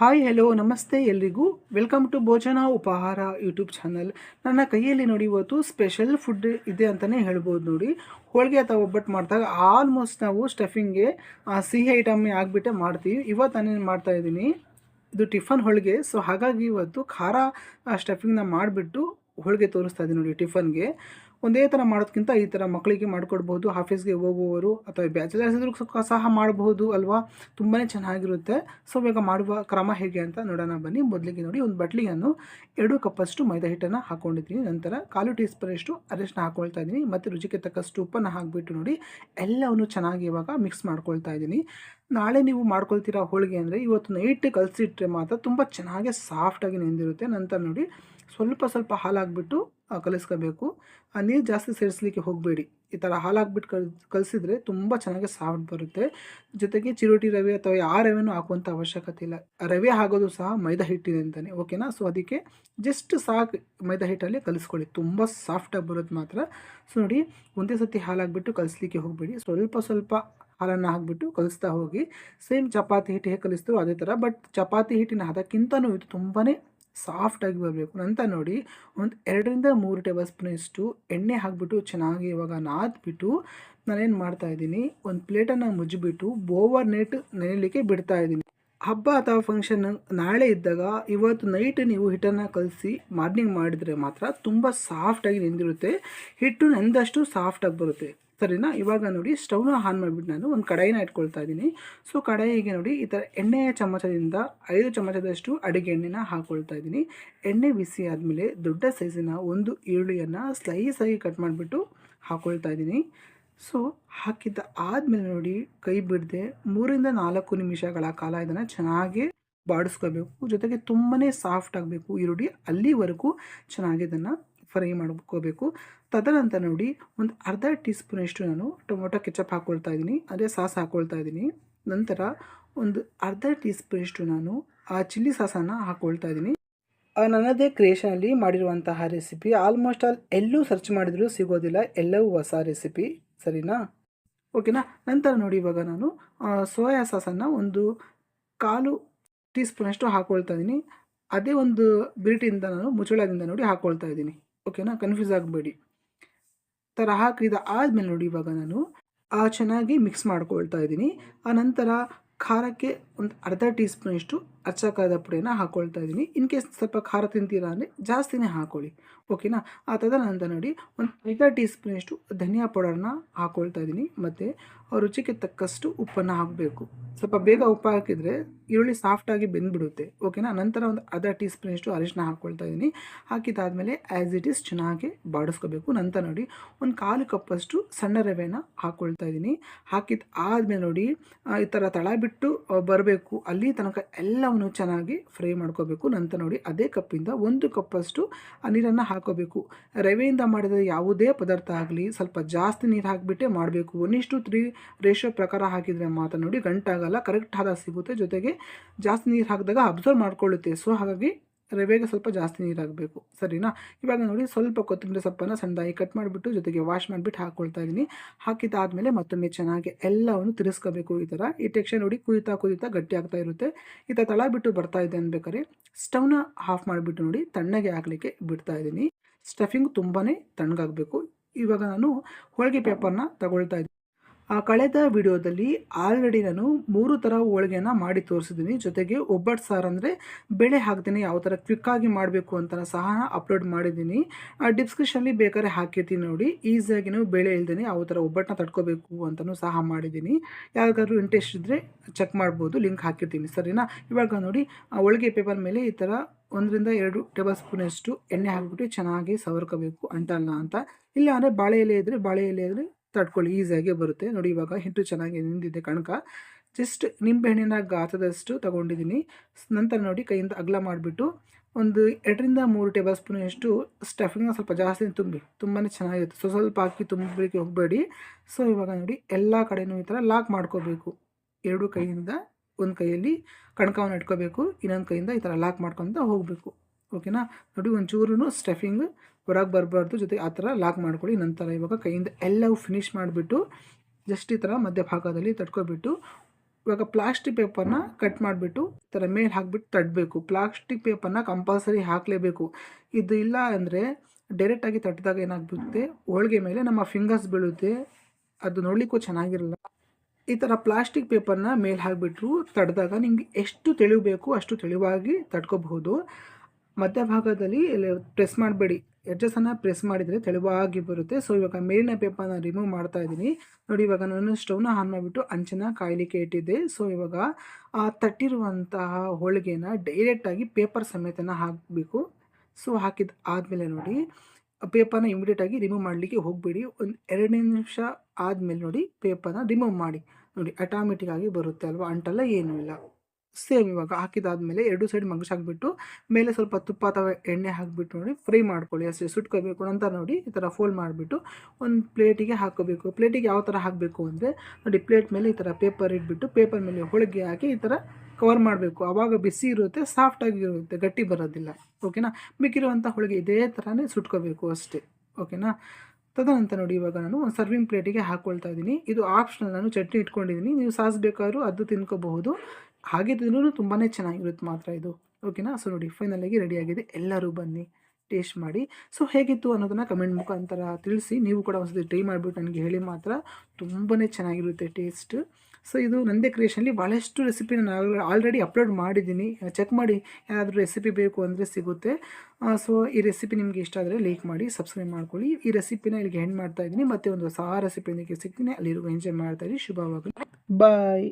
Hi hello ನಮಸ್ತೆ ಎಲ್ರಿಗೂ. Welcome to ಭೋಜನ ಉಪಹಾರ ಯೂಟ್ಯೂಬ್ ಚಾನಲ್ ನನ್ನ ಕೈಯಲ್ಲಿ ನೋಡಿ ಇವತ್ತು ಸ್ಪೆಷಲ್ ಫುಡ್ ಇದೆ ಅಂತಲೇ ಹೇಳ್ಬೋದು ನೋಡಿ. ಹೋಳಿಗೆ ಅಥವಾ ಒಬ್ಬಟ್ಟು ಮಾಡಿದಾಗ ಆಲ್ಮೋಸ್ಟ್ ನಾವು ಸ್ಟಫಿಂಗ್ಗೆ ಸಿಹಿ ಐಟಮ್ ಆಗಿಬಿಟ್ಟೆ ಮಾಡ್ತೀವಿ. ಇವತ್ತು ನಾನೇನು ಮಾಡ್ತಾ ಇದ್ದೀನಿ, ಇದು ಟಿಫನ್ ಹೋಳಿಗೆ. ಸೊ ಹಾಗಾಗಿ ಇವತ್ತು ಖಾರ ಸ್ಟಫಿಂಗ್ನ ಮಾಡಿಬಿಟ್ಟು ಹೋಳಿಗೆ ತೋರಿಸ್ತಾ ಇದ್ದೀನಿ ನೋಡಿ ಟಿಫನ್ಗೆ ಒಂದೇ ಥರ ಮಾಡೋದಕ್ಕಿಂತ ಈ ಥರ ಮಕ್ಕಳಿಗೆ ಮಾಡಿಕೊಡ್ಬೋದು ಆಫೀಸ್ಗೆ ಹೋಗುವವರು ಅಥವಾ ಬ್ಯಾಚುಲರ್ಸ್ ಇದ್ರೂ ಸಹ ಮಾಡಬಹುದು ಅಲ್ವಾ? ತುಂಬಾ ಚೆನ್ನಾಗಿರುತ್ತೆ. ಸೊ, ಇವಾಗ ಮಾಡುವ ಕ್ರಮ ಹೇಗೆ ಅಂತ ನೋಡೋಣ ಬನ್ನಿ. ಮೊದಲಿಗೆ ನೋಡಿ, ಒಂದು ಬಟ್ಲಿಯನ್ನು ಎರಡು ಕಪ್ಪಷ್ಟು ಮೈದಾ ಹಿಟ್ಟನ್ನು ಹಾಕ್ಕೊಂಡಿದ್ದೀನಿ ನಂತರ ಕಾಲು ಟೀ ಸ್ಪೂನಷ್ಟು ಅರಿಶಿನ ಹಾಕ್ಕೊಳ್ತಾ ಇದ್ದೀನಿ. ಮತ್ತು ರುಚಿಗೆ ತಕ್ಕಷ್ಟು ಉಪ್ಪನ್ನು ಹಾಕಿಬಿಟ್ಟು ನೋಡಿ, ಎಲ್ಲವನ್ನು ಚೆನ್ನಾಗಿ ಇವಾಗ ಮಿಕ್ಸ್ ಮಾಡ್ಕೊಳ್ತಾ ಇದ್ದೀನಿ. ನಾಳೆ ನೀವು ಮಾಡ್ಕೊಳ್ತೀರಾ ಹೋಳಿಗೆ ಅಂದರೆ ಇವತ್ತು ನೈಟ್ ಕಲಸಿಟ್ರೆ ಮಾತ್ರ ತುಂಬ ಚೆನ್ನಾಗಿ ಸಾಫ್ಟಾಗಿ ನೆಂದಿರುತ್ತೆ. ನಂತರ ನೋಡಿ ಸ್ವಲ್ಪ ಸ್ವಲ್ಪ ಹಾಲಾಗ್ಬಿಟ್ಟು ಕಲಿಸ್ಕೋಬೇಕು. ಆ, ನೀರು ಜಾಸ್ತಿ ಸೇರಿಸ್ಲಿಕ್ಕೆ ಹೋಗಬೇಡಿ. ಈ ಥರ ಹಾಲಾಕ್ಬಿಟ್ಟು ಕಲ್, ಕಲಿಸಿದ್ರೆ ತುಂಬ ಚೆನ್ನಾಗಿ ಸಾಫ್ಟ್ ಬರುತ್ತೆ. ಜೊತೆಗೆ ಚಿರೋಟಿ ರವೆ ಅಥವಾ ಯಾವ ರವೆನೂ ಹಾಕುವಂಥ ಅವಶ್ಯಕತೆ ಇಲ್ಲ. ರವೆ ಆಗೋದು ಸಹ ಮೈದಾ ಹಿಟ್ಟಿದೆ ಓಕೆನಾ ಸೊ ಅದಕ್ಕೆ ಜಸ್ಟ್ ಸಾಕು ಮೈದಾ ಹಿಟ್ಟಲ್ಲಿ ಕಲಿಸ್ಕೊಳ್ಳಿ. ತುಂಬ ಸಾಫ್ಟಾಗಿ ಬರುತ್ತೆ ಮಾತ್ರ. ಸೊ ನೋಡಿ, ಒಂದೇ ಸತಿ ಹಾಲಾಕ್ಬಿಟ್ಟು ಕಲಿಸ್ಲಿಕ್ಕೆ ಹೋಗಬೇಡಿ. ಸ್ವಲ್ಪ ಸ್ವಲ್ಪ ಹಾಲನ್ನು ಹಾಕ್ಬಿಟ್ಟು ಕಲಿಸ್ತಾ ಹೋಗಿ ಸೇಮ್ ಚಪಾತಿ ಹಿಟ್ಟು ಹೇಗೆ ಕಲಿಸ್ತಾರೋ ಅದೇ ಥರ ಬಟ್ ಚಪಾತಿ ಹಿಟ್ಟಿನ ಹದಕ್ಕಿಂತನೂ ಇದು ತುಂಬಾ ಸಾಫ್ಟಾಗಿ ಬರಬೇಕು ಅಂತ ನೋಡಿ ಒಂದು ಎರಡರಿಂದ ಮೂರು ಟೇಬಲ್ ಸ್ಪೂನಷ್ಟು ಎಣ್ಣೆ ಹಾಕಿಬಿಟ್ಟು ಚೆನ್ನಾಗಿ ಇವಾಗ ನಾದ್ಬಿಟ್ಟು ನಾನೇನು ಮಾಡ್ತಾ ಇದ್ದೀನಿ, ಒಂದು ಪ್ಲೇಟನ್ನು ಮುಜ್ಜಿಬಿಟ್ಟು ಓವರ್ ನೈಟ್ ನೆನೆಯಲಿಕ್ಕೆ ಬಿಡ್ತಾ ಇದ್ದೀನಿ. ಹಬ್ಬ ಅಥವಾ ಫಂಕ್ಷನ್ ನಾಳೆ ಇದ್ದಾಗ ಇವತ್ತು ನೈಟ್ ನೀವು ಹಿಟ್ಟನ್ನು ಕಲಸಿ ಮಾರ್ನಿಂಗ್ ಮಾಡಿದರೆ ಮಾತ್ರ ತುಂಬ ಸಾಫ್ಟಾಗಿ ನೆಂದಿರುತ್ತೆ. ಹಿಟ್ಟು ನೆಂದಷ್ಟು ಸಾಫ್ಟಾಗಿ ಬರುತ್ತೆ. ಸರಿನಾ ಇವಾಗ ನೋಡಿ ಸ್ಟವ್ನ ಆನ್ ಮಾಡಿಬಿಟ್ಟು ನಾನು ಒಂದು ಕಡಾಯಿನ ಇಟ್ಕೊಳ್ತಾ ಇದ್ದೀನಿ ಸೊ ಕಡಾಯಿಗೆ ನೋಡಿ ಈ ಥರ ಎಣ್ಣೆಯ ಚಮಚದಿಂದ ಐದು ಚಮಚದಷ್ಟು ಅಡುಗೆ ಎಣ್ಣೆನ ಹಾಕ್ಕೊಳ್ತಾ ಇದ್ದೀನಿ ಎಣ್ಣೆ ಬಿಸಿ ಆದಮೇಲೆ ದೊಡ್ಡ ಸೈಜಿನ ಒಂದು ಈರುಳ್ಳಿಯನ್ನು ಸ್ಲೈಸಾಗಿ ಕಟ್ ಮಾಡಿಬಿಟ್ಟು ಹಾಕ್ಕೊಳ್ತಾ ಇದ್ದೀನಿ ಸೊ ಹಾಕಿದ್ದ ಆದಮೇಲೆ ನೋಡಿ ಕೈ ಬಿಡದೆ ಮೂರಿಂದ ನಾಲ್ಕು ನಿಮಿಷಗಳ ಕಾಲ ಇದನ್ನು ಚೆನ್ನಾಗಿ ಬಾಡಿಸ್ಕೋಬೇಕು ಜೊತೆಗೆ ತುಂಬಾ ಸಾಫ್ಟ್ ಆಗಬೇಕು. ಈರುಳ್ಳಿ ಅಲ್ಲಿವರೆಗೂ ಚೆನ್ನಾಗಿ ಇದನ್ನು ಫ್ರೈ ಮಾಡ್ಕೋಬೇಕು. ತದನಂತರ ನೋಡಿ ಒಂದು ಅರ್ಧ ಟೀ ಸ್ಪೂನಷ್ಟು ನಾನು ಟೊಮೊಟೊ ಕೆಚಪ್ ಹಾಕ್ಕೊಳ್ತಾ ಇದ್ದೀನಿ. ಅದೇ ಸಾಸ್ ಹಾಕ್ಕೊಳ್ತಾ ಇದ್ದೀನಿ. ನಂತರ ಒಂದು ಅರ್ಧ ಟೀ ಸ್ಪೂನಷ್ಟು ನಾನು, ಆ ಚಿಲ್ಲಿ ಸಾಸನ್ನು ಹಾಕ್ಕೊಳ್ತಾ ಇದ್ದೀನಿ. ನನ್ನದೇ ಕ್ರಿಯೇಷನಲ್ಲಿ ಮಾಡಿರುವಂತಹ ರೆಸಿಪಿ. ಆಲ್ಮೋಸ್ಟ್ ಆಲ್ ಎಲ್ಲೂ ಸರ್ಚ್ ಮಾಡಿದರೂ ಸಿಗೋದಿಲ್ಲ. ಎಲ್ಲವೂ ಹೊಸ ರೆಸಿಪಿ. ಸರಿನಾ? ಓಕೆನಾ? ನಂತರ ನೋಡಿ ಇವಾಗ ನಾನು ಸೋಯಾ ಸಾಸನ್ನು ಒಂದು ಕಾಲು ಟೀ ಸ್ಪೂನಷ್ಟು ಹಾಕ್ಕೊಳ್ತಾ ಇದ್ದೀನಿ. ಅದೇ ಒಂದು ಬಿರಿಟಿಂದ ನಾನು ಮುಚ್ಚಳದಿಂದ ನೋಡಿ ಹಾಕ್ಕೊಳ್ತಾ ಇದ್ದೀನಿ. ಓಕೆನಾ? ಕನ್ಫ್ಯೂಸ್ ಆಗಬೇಡಿ. ಥರ ಹಾಕಿದ ಆದಮೇಲೆ ನೋಡಿ ಇವಾಗ ನಾನು ಚೆನ್ನಾಗಿ ಮಿಕ್ಸ್ ಮಾಡ್ಕೊಳ್ತಾ ಇದ್ದೀನಿ. ಆ ನಂತರ ಖಾರಕ್ಕೆ ಒಂದು ಅರ್ಧ ಟೀ ಸ್ಪೂನಷ್ಟು ಅಚ್ಚಕಾದ ಪುಡಿನ ಹಾಕ್ಕೊಳ್ತಾ ಇದ್ದೀನಿ. ಇನ್ ಕೇಸ್ ಸ್ವಲ್ಪ ಖಾರ ತಿಂತೀರಾ ಅಂದರೆ ಜಾಸ್ತಿನೇ ಹಾಕ್ಕೊಳ್ಳಿ ಓಕೆನಾ? ಆ ತದನಂತರ ನೋಡಿ ಒಂದು ಅರ್ಧ ಟೀ ಸ್ಪೂನಷ್ಟು ಧನಿಯಾ ಪೌಡರ್ನ ಹಾಕ್ಕೊಳ್ತಾ ಇದ್ದೀನಿ. ಮತ್ತು ರುಚಿಗೆ ತಕ್ಕಷ್ಟು ಉಪ್ಪನ್ನು ಹಾಕಬೇಕು. ಸ್ವಲ್ಪ ಬೇಗ ಉಪ್ಪು ಹಾಕಿದರೆ ಈರುಳ್ಳಿ ಸಾಫ್ಟಾಗಿ ಬೆಂದ್ಬಿಡುತ್ತೆ. ಓಕೆನಾ? ನಂತರ ಒಂದು ಅರ್ಧ ಟೀ ಸ್ಪೂನಷ್ಟು ಅರಿಶಿನ ಹಾಕ್ಕೊಳ್ತಾ ಇದ್ದೀನಿ. ಹಾಕಿದಾದಮೇಲೆ ಆ್ಯಸ್ ಇಟ್ ಈಸ್ ಚೆನ್ನಾಗಿ ಬಾಡಿಸ್ಕೋಬೇಕು. ನಂತರ ನೋಡಿ ಒಂದು ಕಾಲು ಕಪ್ಪಷ್ಟು ಸಣ್ಣ ರವೆನ ಹಾಕ್ಕೊಳ್ತಾ ಇದ್ದೀನಿ. ಹಾಕಿದ ಆದಮೇಲೆ ನೋಡಿ ಈ ಥರ ತಳ ಬಿಟ್ಟು ಬರಬೇಕು ಅಲ್ಲಿ ತನಕ ಎಲ್ಲವನ್ನು ಚೆನ್ನಾಗಿ ಫ್ರೈ ಮಾಡ್ಕೋಬೇಕು. ನಂತರ ನೋಡಿ ಅದೇ ಕಪ್ಪಿಂದ ಒಂದು ಕಪ್ಪಷ್ಟು ಆ ನೀರನ್ನು ಹಾಕೋಬೇಕು. ರವೆಯಿಂದ ಮಾಡಿದ ಯಾವುದೇ ಪದಾರ್ಥ ಆಗಲಿ ಸ್ವಲ್ಪ ಜಾಸ್ತಿ ನೀರು ಹಾಕಿಬಿಟ್ಟೆ ಮಾಡಬೇಕು. ಒಂದಿಷ್ಟು ತ್ರೀ ರೇಷೋ ಪ್ರಕಾರ ಹಾಕಿದರೆ ಮಾತ್ರ ನೋಡಿ ಗಂಟಾಗಲ್ಲ. ಕರೆಕ್ಟ್ ಆದ ಸಿಗುತ್ತೆ. ಜೊತೆಗೆ ಜಾಸ್ತಿ ನೀರು ಹಾಕಿದಾಗ ಅಬ್ಸರ್ವ್ ಮಾಡ್ಕೊಳ್ಳುತ್ತೆ. ಸೊ ಹಾಗಾಗಿ ರವೆಗೆ ಸ್ವಲ್ಪ ಜಾಸ್ತಿ ನೀರಾಗಬೇಕು. ಸರಿನಾ? ಇವಾಗ ನೋಡಿ ಸ್ವಲ್ಪ ಕೊತ್ತಂಬರಿ ಸೊಪ್ಪನ್ನು ಸಣ್ಣದಾಗಿ ಕಟ್ ಮಾಡಿಬಿಟ್ಟು ಜೊತೆಗೆ ವಾಶ್ ಮಾಡಿಬಿಟ್ಟು ಹಾಕ್ಕೊಳ್ತಾ ಇದ್ದೀನಿ. ಹಾಕಿದ್ದಾದಮೇಲೆ ಮತ್ತೊಮ್ಮೆ ಚೆನ್ನಾಗಿ ಎಲ್ಲವನ್ನು ತಿರ್ಸ್ಕೋಬೇಕು ಈ ಥರ. ಈ ಟೆಕ್ಷನ್ ನೋಡಿ ಕುದಿತಾ ಕುದಿತಾ ಗಟ್ಟಿ ಆಗ್ತಾ ಇರುತ್ತೆ. ಈ ಥರ ತಳ ಬಿಟ್ಟು ಬರ್ತಾ ಇದೆ ಅನ್ಬೇಕಾದ್ರೆ ಸ್ಟವ್ನ ಆಫ್ ಮಾಡಿಬಿಟ್ಟು ನೋಡಿ ತಣ್ಣಗೆ ಹಾಕಲಿಕ್ಕೆ ಬಿಡ್ತಾ ಇದ್ದೀನಿ. ಸ್ಟಫಿಂಗ್ ತುಂಬಾ ತಣ್ಣಗಾಗಬೇಕು. ಇವಾಗ ನಾನು ಹೋಳಿಗೆ ಪೇಪರ್ನ ತಗೊಳ್ತಾ ಇದ್ದೀನಿ ಕಳೆದ ವಿಡಿಯೋದಲ್ಲಿ ಆಲ್ರೆಡಿ ನಾನು ಮೂರು ಥರ ಹೋಳಿಗೆನ ಮಾಡಿ ತೋರಿಸಿದ್ದೀನಿ. ಜೊತೆಗೆ ಒಬ್ಬಟ್ಟು ಸಾರು ಅಂದರೆ ಬೆಳೆ ಹಾಕ್ತೀನಿ, ಯಾವ ಥರ ಕ್ವಿಕ್ಕಾಗಿ ಮಾಡಬೇಕು ಅಂತ ಸಹ ಅಪ್ಲೋಡ್ ಮಾಡಿದ್ದೀನಿ. ಆ ಡಿಸ್ಕ್ರಿಪ್ಷನಲ್ಲಿ ಬೇಕಾದ್ರೆ ಹಾಕಿರ್ತೀನಿ ನೋಡಿ. ಈಸಿಯಾಗಿ ನೀವು ಬೆಳೆ ಇಲ್ದೇ ಯಾವ ಥರ ಒಬ್ಬಟ್ಟನ್ನ ತಡ್ಕೋಬೇಕು ಅಂತಲೂ ಸಹ ಮಾಡಿದ್ದೀನಿ. ಯಾರಿಗಾದ್ರೂ ಇಂಟ್ರೆಸ್ಟ್ ಇದ್ದರೆ ಚೆಕ್ ಮಾಡ್ಬೋದು ಲಿಂಕ್ ಹಾಕಿರ್ತೀನಿ, ಸರಿನಾ? ಇವಾಗ ನೋಡಿ, ಆ ಹೋಳಿಗೆ ಪೇಪರ್ ಮೇಲೆ ಈ ಥರ ಒಂದರಿಂದ ಎರಡು ಟೇಬಲ್ ಸ್ಪೂನಷ್ಟು ಎಣ್ಣೆ ಹಾಕಿಬಿಟ್ಟು ಚೆನ್ನಾಗಿ ಸವರ್ಕೋಬೇಕು, ಅಂಟಲ್ಲ ಅಂತ. ಇಲ್ಲ ಅಂದರೆ ಬಾಳೆ ಎಲೆ ಇದ್ದರೆ ಬಾಳೆ ಎಲೆ ಇದ್ದರೆ ತಡ್ಕೊಳ್ಳಿ, ಈಸಿಯಾಗಿ ಬರುತ್ತೆ. ನೋಡಿ, ಇವಾಗ ಹಿಟ್ಟು ಚೆನ್ನಾಗಿ ನಿಂದಿದೆ ಕಣಕ. ಜಸ್ಟ್ ನಿಂಬೆಹಣ್ಣಿನ ಗಾತ್ರದಷ್ಟು ತಗೊಂಡಿದ್ದೀನಿ. ನಂತರ ನೋಡಿ, ಕೈಯಿಂದ ಅಗಲ ಮಾಡಿಬಿಟ್ಟು ಒಂದು ಎರಡರಿಂದ ಮೂರು ಟೇಬಲ್ ಸ್ಪೂನಷ್ಟು ಸ್ಟಫಿಂಗ್ನ ಸ್ವಲ್ಪ ಜಾಸ್ತಿ ತುಂಬಿ ತುಂಬಾ ಚೆನ್ನಾಗಿರುತ್ತೆ. ಸೊ, ಸ್ವಲ್ಪ ಹಾಕಿ ತುಂಬಲಿಕ್ಕೆ ಹೋಗಬೇಡಿ. ಸೊ, ಇವಾಗ ನೋಡಿ, ಎಲ್ಲ ಕಡೆಯೂ ಈ ಥರ ಲಾಕ್ ಮಾಡ್ಕೋಬೇಕು. ಎರಡು ಕೈಯಿಂದ ಒಂದು ಕೈಯಲ್ಲಿ ಕಣಕವನ್ನು ಇಟ್ಕೋಬೇಕು, ಇನ್ನೊಂದು ಕೈಯಿಂದ ಈ ಥರ ಲಾಕ್ ಮಾಡ್ಕೊತ ಹೋಗಬೇಕು. ಓಕೆನಾ? ನೋಡಿ ಒಂಚೂರು ಸ್ಟಫಿಂಗ್ ಹೊರಗೆ ಬರಬಾರ್ದು. ಜೊತೆಗೆ ಆ ಥರ ಲಾಕ್ ಮಾಡ್ಕೊಳ್ಳಿ. ನಂತರ ಇವಾಗ ಕೈಯಿಂದ ಎಲ್ಲವೂ ಫಿನಿಶ್ ಮಾಡಿಬಿಟ್ಟು ಜಸ್ಟ್ ಈ ಥರ ಮಧ್ಯಭಾಗದಲ್ಲಿ ತಡ್ಕೊಬಿಟ್ಟು ಇವಾಗ ಪ್ಲಾಸ್ಟಿಕ್ ಪೇಪರ್ನ ಕಟ್ ಮಾಡಿಬಿಟ್ಟು, ಈ ಥರ ಮೇಲೆ ಹಾಕ್ಬಿಟ್ಟು ತಟ್ಟಬೇಕು ಪ್ಲಾಸ್ಟಿಕ್ ಪೇಪರ್ನ ಕಂಪಲ್ಸರಿ ಹಾಕಲೇಬೇಕು. ಇದು ಇಲ್ಲ ಅಂದರೆ ಡೈರೆಕ್ಟಾಗಿ ತಟ್ಟಿದಾಗ ಏನಾಗ್ಬಿಡುತ್ತೆ? ಹೋಳಿಗೆ ಮೇಲೆ ನಮ್ಮ ಫಿಂಗರ್ಸ್ ಬೀಳುತ್ತೆ. ಅದು ನೋಡಲಿಕ್ಕೂ ಚೆನ್ನಾಗಿರಲ್ಲ. ಈ ಥರ ಪ್ಲಾಸ್ಟಿಕ್ ಪೇಪರ್ನ ಮೇಲೆ ಹಾಕಿಬಿಟ್ರು ತಡೆದಾಗ ನಿಮಗೆ ಎಷ್ಟು ತಿಳಿಬೇಕು ಬೇಕು ಅಷ್ಟು ತೆಳುವಾಗಿ ತಡ್ಕೋಬಹುದು ಮಧ್ಯಭಾಗದಲ್ಲಿ ಪ್ರೆಸ್ ಮಾಡಬೇಡಿ. ಎಡ್ಜಸ್ಸನ್ನು ಪ್ರೆಸ್ ಮಾಡಿದರೆ ತೆಳುವಾಗಿ ಬರುತ್ತೆ. ಸೊ ಇವಾಗ ಮೇಲಿನ ಪೇಪರ್ನ ರಿಮೂವ್ ಮಾಡ್ತಾ ಇದ್ದೀನಿ. ನೋಡಿ, ಇವಾಗ ನಾನು ಸ್ಟವ್ನ ಆನ್ ಮಾಡಿಬಿಟ್ಟು ಅಂಚನ್ನ ಕಾಯಲಿಕ್ಕೆ ಇಟ್ಟಿದ್ದೆ. ಸೊ ಇವಾಗ ಆ ತಟ್ಟಿರುವಂತಹ ಹೋಳಿಗೆನ ಡೈರೆಕ್ಟಾಗಿ ಪೇಪರ್ ಸಮೇತನ ಹಾಕಬೇಕು. ಸೊ ಹಾಕಿದ ಆದಮೇಲೆ ನೋಡಿ ಪೇಪರ್ನ ಇಮಿಡಿಯೇಟಾಗಿ ರಿಮೂವ್ ಮಾಡಲಿಕ್ಕೆ ಹೋಗಬೇಡಿ. ಒಂದು ಎರಡು ನಿಮಿಷ ಆದಮೇಲೆ ನೋಡಿ ಪೇಪರ್ನ ರಿಮೂವ್ ಮಾಡಿ. ನೋಡಿ ಆಟೋಮೆಟಿಕ್ ಆಗಿ ಬರುತ್ತೆ ಅಲ್ವಾ? ಅಂಟಲ್ಲ ಏನೂ ಇಲ್ಲ. ಸೇಮ್ ಇವಾಗ ಹಾಕಿದಾದ್ಮೇಲೆ ಎರಡು ಸೈಡ್ ಮಗಸ್ ಹಾಕ್ಬಿಟ್ಟು ಮೇಲೆ ಸ್ವಲ್ಪ ತುಪ್ಪ ಅಥವಾ ಎಣ್ಣೆ ಹಾಕಿಬಿಟ್ಟು ನೋಡಿ, ಫ್ರೈ ಮಾಡ್ಕೊಳ್ಳಿ. ಅಷ್ಟೇ ಸುಟ್ಕೋಬೇಕು. ನಂತರ ನೋಡಿ ಈ ಥರ ಫೋಲ್ಡ್ ಮಾಡಿಬಿಟ್ಟು ಒಂದು ಪ್ಲೇಟಿಗೆ ಹಾಕೋಬೇಕು ಪ್ಲೇಟಿಗೆ ಯಾವ ಥರ ಹಾಕಬೇಕು ಅಂದರೆ ನೋಡಿ ಪ್ಲೇಟ್ ಮೇಲೆ ಈ ಥರ ಪೇಪರ್ ಇಟ್ಬಿಟ್ಟು ಪೇಪರ್ ಮೇಲೆ ಹೋಳಿಗೆ ಹಾಕಿ ಈ ಥರ ಕವರ್ ಮಾಡಬೇಕು. ಆವಾಗ ಬಿಸಿ ಇರುತ್ತೆ ಸಾಫ್ಟಾಗಿ ಇರುತ್ತೆ, ಗಟ್ಟಿ ಬರೋದಿಲ್ಲ. ಓಕೆನಾ ಮಿಕ್ಕಿರುವಂಥ ಹೋಳಿಗೆ ಇದೇ ಥರನೇ ಸುಟ್ಕೋಬೇಕು ಅಷ್ಟೇ. ಓಕೆನಾ ತದನಂತರ ನೋಡಿ ಇವಾಗ ನಾನು ಒಂದು ಸರ್ವಿಂಗ್ ಪ್ಲೇಟಿಗೆ ಹಾಕ್ಕೊಳ್ತಾ ಇದ್ದೀನಿ. ಇದು ಆಪ್ಷನಲ್ ನಾನು ಚಟ್ನಿ ಇಟ್ಕೊಂಡಿದ್ದೀನಿ. ನೀವು ಸಾಸ್ ಬೇಕಾದ್ರೂ ಅದು ತಿನ್ಕೋಬಹುದು. ಹಾಗೆ ತಿಂದ್ರೂ ತುಂಬಾ ಚೆನ್ನಾಗಿರುತ್ತೆ ಮಾತ್ರ ಇದು. ಓಕೆನಾ? ಸೊ ನೋಡಿ ಫೈನಲಾಗಿ ರೆಡಿಯಾಗಿದೆ ಎಲ್ಲರೂ ಬನ್ನಿ ಟೇಸ್ಟ್ ಮಾಡಿ. ಸೊ ಹೇಗಿತ್ತು ಅನ್ನೋದನ್ನು ಕಮೆಂಟ್ ಮುಖಾಂತರ ತಿಳಿಸಿ. ನೀವು ಕೂಡ ಒಂದ್ಸತಿ ಟ್ರೈ ಮಾಡಿಬಿಟ್ಟು ನನಗೆ ಹೇಳಿ ಮಾತ್ರ ತುಂಬಾ ಚೆನ್ನಾಗಿರುತ್ತೆ ಟೇಸ್ಟ್ ಸೊ ಇದು ನಂದೇ ಕ್ರಿಯೇಷನಲ್ಲಿ ಭಾಳಷ್ಟು ರೆಸಿಪಿ ನಾನು ಆಲ್ರೆಡಿ ಅಪ್ಲೋಡ್ ಮಾಡಿದ್ದೀನಿ. ಚೆಕ್ ಮಾಡಿ ಯಾರಾದರೂ ರೆಸಿಪಿ ಬೇಕು ಅಂದರೆ ಸಿಗುತ್ತೆ. ಸೊ ಈ ರೆಸಿಪಿ ನಿಮಗೆ ಇಷ್ಟ ಆದರೆ ಲೈಕ್ ಮಾಡಿ ಸಬ್ಸ್ಕ್ರೈಬ್ ಮಾಡ್ಕೊಳ್ಳಿ. ಈ ರೆಸಿಪಿನ ಇಲ್ಲಿಗೆ ಹೆಂಡ್ ಮಾಡ್ತಾ ಇದ್ದೀನಿ. ಮತ್ತೆ ಒಂದು ಹೊಸ ರೆಸಿಪಿಯೊಂದಿಗೆ ಸಿಗ್ತೀನಿ. ಅಲ್ಲಿರುವ ಎಂಜಾಯ್ ಮಾಡ್ತಾ ಇದ್ದೀನಿ ಶುಭವಾಗಲಿ. ಬಾಯ್